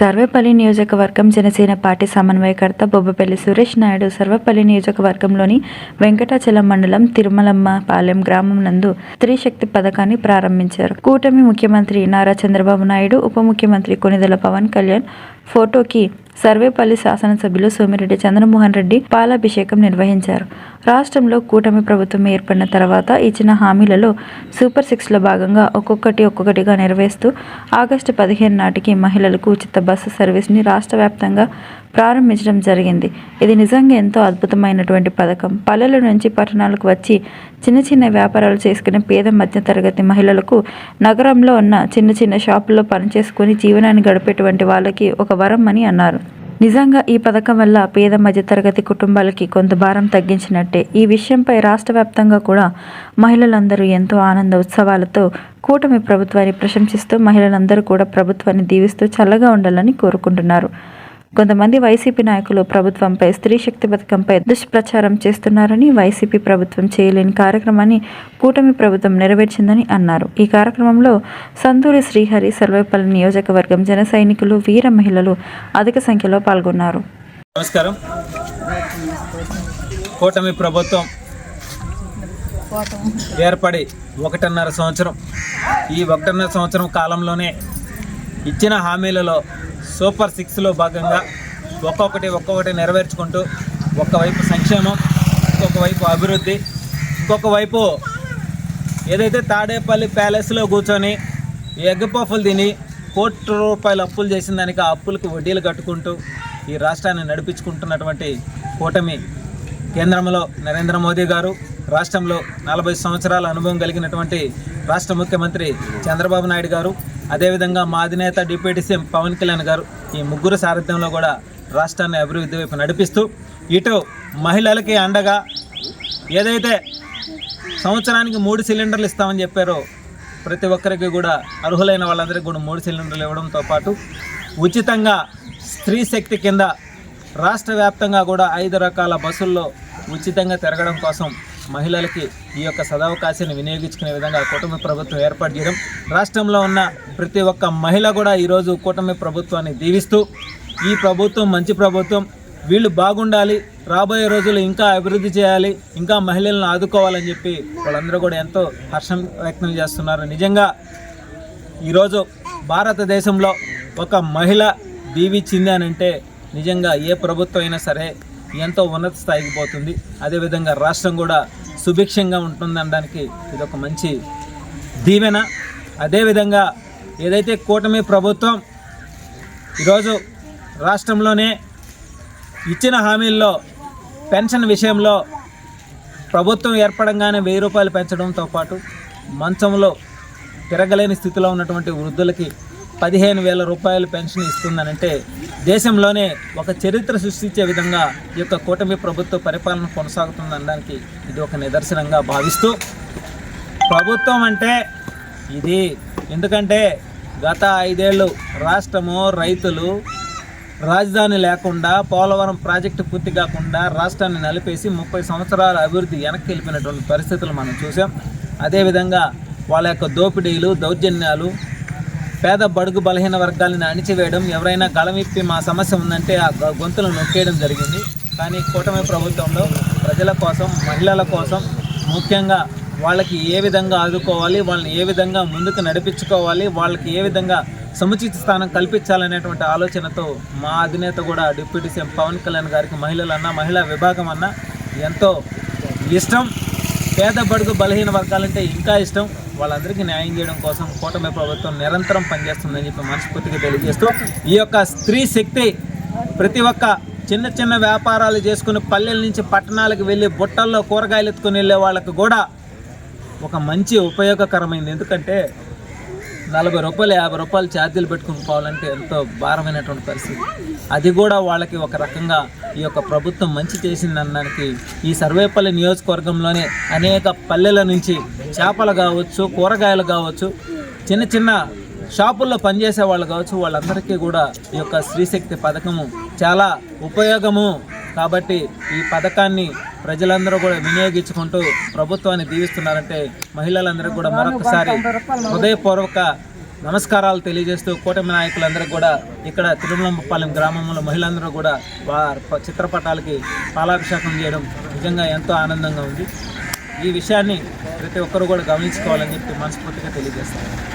సర్వేపల్లి నియోజకవర్గం జనసేన పార్టీ సమన్వయకర్త బొబ్బపల్లి సురేష్ నాయుడు సర్వేపల్లి నియోజకవర్గంలోని వెంకటాచలం మండలం తిరుమలమ్మ పాలెం గ్రామం నందు స్త్రీ శక్తి పథకాన్ని ప్రారంభించారు. కూటమి ముఖ్యమంత్రి నారా చంద్రబాబు నాయుడు ఉప ముఖ్యమంత్రి కొనిదెల పవన్ కళ్యాణ్ ఫోటోకి సర్వేపల్లి శాసనసభ్యులు సోమిరెడ్డి చంద్రమోహన్ రెడ్డి పాలాభిషేకం నిర్వహించారు. రాష్ట్రంలో కూటమి ప్రభుత్వం ఏర్పడిన తర్వాత ఇచ్చిన హామీలలో సూపర్ సిక్స్లో భాగంగా ఒక్కొక్కటి ఒక్కొక్కటిగా నెరవేరుస్తూ ఆగస్టు పదిహేను నాటికి మహిళలకు ఉచిత బస్సు సర్వీస్ని రాష్ట్ర వ్యాప్తంగా ప్రారంభించడం జరిగింది. ఇది నిజంగా ఎంతో అద్భుతమైనటువంటి పథకం. పల్లెల నుంచి పట్టణాలకు వచ్చి చిన్న చిన్న వ్యాపారాలు చేసుకునే పేద మధ్యతరగతి మహిళలకు నగరంలో ఉన్న చిన్న చిన్న షాపుల్లో పనిచేసుకుని జీవనాన్ని గడిపేటువంటి వాళ్ళకి ఒక వరం అని అన్నారు. నిజంగా ఈ పథకం వల్ల పేద మధ్యతరగతి కుటుంబాలకి కొంత భారం తగ్గించినట్టే. ఈ విషయంపై రాష్ట్ర వ్యాప్తంగా కూడా మహిళలందరూ ఎంతో ఆనంద ఉత్సవాలతో కూటమి ప్రభుత్వాన్ని ప్రశంసిస్తూ మహిళలందరూ కూడా ప్రభుత్వాన్ని దీవిస్తూ చల్లగా ఉండాలని కోరుకుంటున్నారు. కొంతమంది వైసీపీ నాయకులు ప్రభుత్వంపై స్త్రీ శక్తి పథకంపై దుష్ప్రచారం చేస్తున్నారని వైసీపీ ప్రభుత్వం చేయలేని కార్యక్రమాన్ని కూటమి ప్రభుత్వం నెరవేర్చిందని అన్నారు. ఈ కార్యక్రమంలో సంతూరి శ్రీహరి సర్వేపల్లి నియోజకవర్గం జన సైనికులు వీర మహిళలు అధిక సంఖ్యలో పాల్గొన్నారు. నమస్కారం. కూటమి ప్రభుత్వం ఏర్పడి ఒకటిన్నర సంవత్సరం. ఈ ఒకటిన్నర సంవత్సరం కాలంలోనే ఇచ్చిన హామీలలో సూపర్ సిక్స్లో భాగంగా ఒక్కొక్కటి ఒక్కొక్కటి నెరవేర్చుకుంటూ ఒకవైపు సంక్షేమం ఇంకొక వైపు అభివృద్ధి ఇంకొక వైపు ఏదైతే తాడేపల్లి ప్యాలెస్లో కూర్చొని ఎగ్ తిని కోటి రూపాయలు అప్పులు చేసిన దానికి ఆ అప్పులకు వడ్డీలు కట్టుకుంటూ ఈ రాష్ట్రాన్ని నడిపించుకుంటున్నటువంటి కూటమి కేంద్రంలో నరేంద్ర మోదీ గారు రాష్ట్రంలో నలభై సంవత్సరాల అనుభవం కలిగినటువంటి రాష్ట్ర ముఖ్యమంత్రి చంద్రబాబు నాయుడు గారు అదేవిధంగా మా అధినేత డిప్యూటీ సీఎం పవన్ కళ్యాణ్ గారు ఈ ముగ్గురు సారథ్యంలో కూడా రాష్ట్రాన్ని అభివృద్ధి వైపు నడిపిస్తూ ఇటు మహిళలకి అండగా ఏదైతే సంవత్సరానికి మూడు సిలిండర్లు ఇస్తామని చెప్పారో ప్రతి ఒక్కరికి కూడా అర్హులైన వాళ్ళందరికీ కూడా మూడు సిలిండర్లు ఇవ్వడంతో పాటు ఉచితంగా స్త్రీ శక్తి కింద రాష్ట్ర వ్యాప్తంగా కూడా ఐదు రకాల బస్సుల్లో ఉచితంగా తిరగడం కోసం మహిళలకి ఈ యొక్క సదవకాశాన్ని వినియోగించుకునే విధంగా కూటమి ప్రభుత్వం ఏర్పాటు చేయడం రాష్ట్రంలో ఉన్న ప్రతి ఒక్క మహిళ కూడా ఈరోజు కూటమి ప్రభుత్వాన్ని దీవిస్తూ ఈ ప్రభుత్వం మంచి ప్రభుత్వం వీళ్ళు బాగుండాలి రాబోయే రోజులు ఇంకా అభివృద్ధి చేయాలి ఇంకా మహిళలను ఆదుకోవాలని చెప్పి వాళ్ళందరూ కూడా ఎంతో హర్షం వ్యక్తం చేస్తున్నారు. నిజంగా ఈరోజు భారతదేశంలో ఒక మహిళ దీవిచ్చింది అని అంటే నిజంగా ఏ ప్రభుత్వం అయినా సరే ఎంతో ఉన్నత స్థాయికి పోతుంది. అదేవిధంగా రాష్ట్రం కూడా సుభిక్షంగా ఉంటుందనడానికి ఇది ఒక మంచి దీవెన. అదేవిధంగా ఏదైతే కూటమి ప్రభుత్వం ఈరోజు రాష్ట్రంలోనే ఇచ్చిన హామీల్లో పెన్షన్ విషయంలో ప్రభుత్వం ఏర్పడంగానే వెయ్యి రూపాయలు పెంచడంతో పాటు మంచంలో తిరగలేని స్థితిలో ఉన్నటువంటి వృద్ధులకి పదిహేను వేల రూపాయలు పెన్షన్ ఇస్తుందనంటే దేశంలోనే ఒక చరిత్ర సృష్టించే విధంగా ఈ యొక్క కూటమి ప్రభుత్వ పరిపాలన కొనసాగుతుందనడానికి ఇది ఒక నిదర్శనంగా భావిస్తూ ప్రభుత్వం అంటే ఇది. ఎందుకంటే గత ఐదేళ్ళు రాష్ట్రము రైతులు రాజధాని లేకుండా పోలవరం ప్రాజెక్టు పూర్తి కాకుండా రాష్ట్రాన్ని నలిపేసి ముప్పై సంవత్సరాల అభివృద్ధి వెనక్కి వెళ్ళిపోయినటువంటి పరిస్థితులు మనం చూసాం అదేవిధంగా వాళ్ళ యొక్క దోపిడీలు దౌర్జన్యాలు పేద బడుగు బలహీన వర్గాలను అణిచివేయడం ఎవరైనా గళమిప్పి మా సమస్య ఉందంటే ఆ గొంతులను నొక్కేయడం జరిగింది. కానీ కూటమి ప్రభుత్వంలో ప్రజల కోసం మహిళల కోసం ముఖ్యంగా వాళ్ళకి ఏ విధంగా ఆదుకోవాలి వాళ్ళని ఏ విధంగా ముందుకు నడిపించుకోవాలి వాళ్ళకి ఏ విధంగా సముచిత స్థానం కల్పించాలనేటువంటి ఆలోచనతో మా అధినేత కూడా డిప్యూటీ సీఎం పవన్ కళ్యాణ్ గారికి మహిళలన్నా మహిళా విభాగం అన్నా ఎంతో ఇష్టం పేద బడుగు బలహీన వర్గాలంటే ఇంకా ఇష్టం. వాళ్ళందరికీ న్యాయం చేయడం కోసం కూటమి ప్రభుత్వం నిరంతరం పనిచేస్తుందని చెప్పి మనస్ఫూర్తిగా తెలియజేస్తూ ఈ యొక్క స్త్రీ శక్తి ప్రతి ఒక్క చిన్న చిన్న వ్యాపారాలు చేసుకుని పల్లెల నుంచి పట్టణాలకు వెళ్ళి బుట్టల్లో కూరగాయలు ఎత్తుకుని వెళ్ళే వాళ్ళకు కూడా ఒక మంచి ఉపయోగకరమైంది. ఎందుకంటే నలభై రూపాయలు యాభై రూపాయలు ఛార్జీలు పెట్టుకుని పోవాలంటే ఎంతో భారమైనటువంటి పరిస్థితి. అది కూడా వాళ్ళకి ఒక రకంగా ఈ యొక్క ప్రభుత్వం మంచి చేసిందనడానికి ఈ సర్వేపల్లి నియోజకవర్గంలోనే అనేక పల్లెల నుంచి చేపలు కావచ్చు కూరగాయలు కావచ్చు చిన్న చిన్న షాపుల్లో పనిచేసే వాళ్ళు కావచ్చు వాళ్ళందరికీ కూడా ఈ యొక్క స్త్రీశక్తి పథకము చాలా ఉపయోగము. కాబట్టి ఈ పథకాన్ని ప్రజలందరూ కూడా వినియోగించుకుంటూ ప్రభుత్వాన్ని దీవిస్తున్నారంటే మహిళలందరూ కూడా మరొకసారి హృదయపూర్వక నమస్కారాలు తెలియజేస్తూ కూటమి నాయకులందరికీ కూడా ఇక్కడ తిరుమలపాలెం గ్రామంలో మహిళలందరూ కూడా వారి చిత్రపటాలకి పాలాభిషేకం చేయడం నిజంగా ఎంతో ఆనందంగా ఉంది. ఈ విషయాన్ని ప్రతి ఒక్కరు కూడా గమనించుకోవాలని చెప్పి మనస్ఫూర్తిగా తెలియజేస్తాను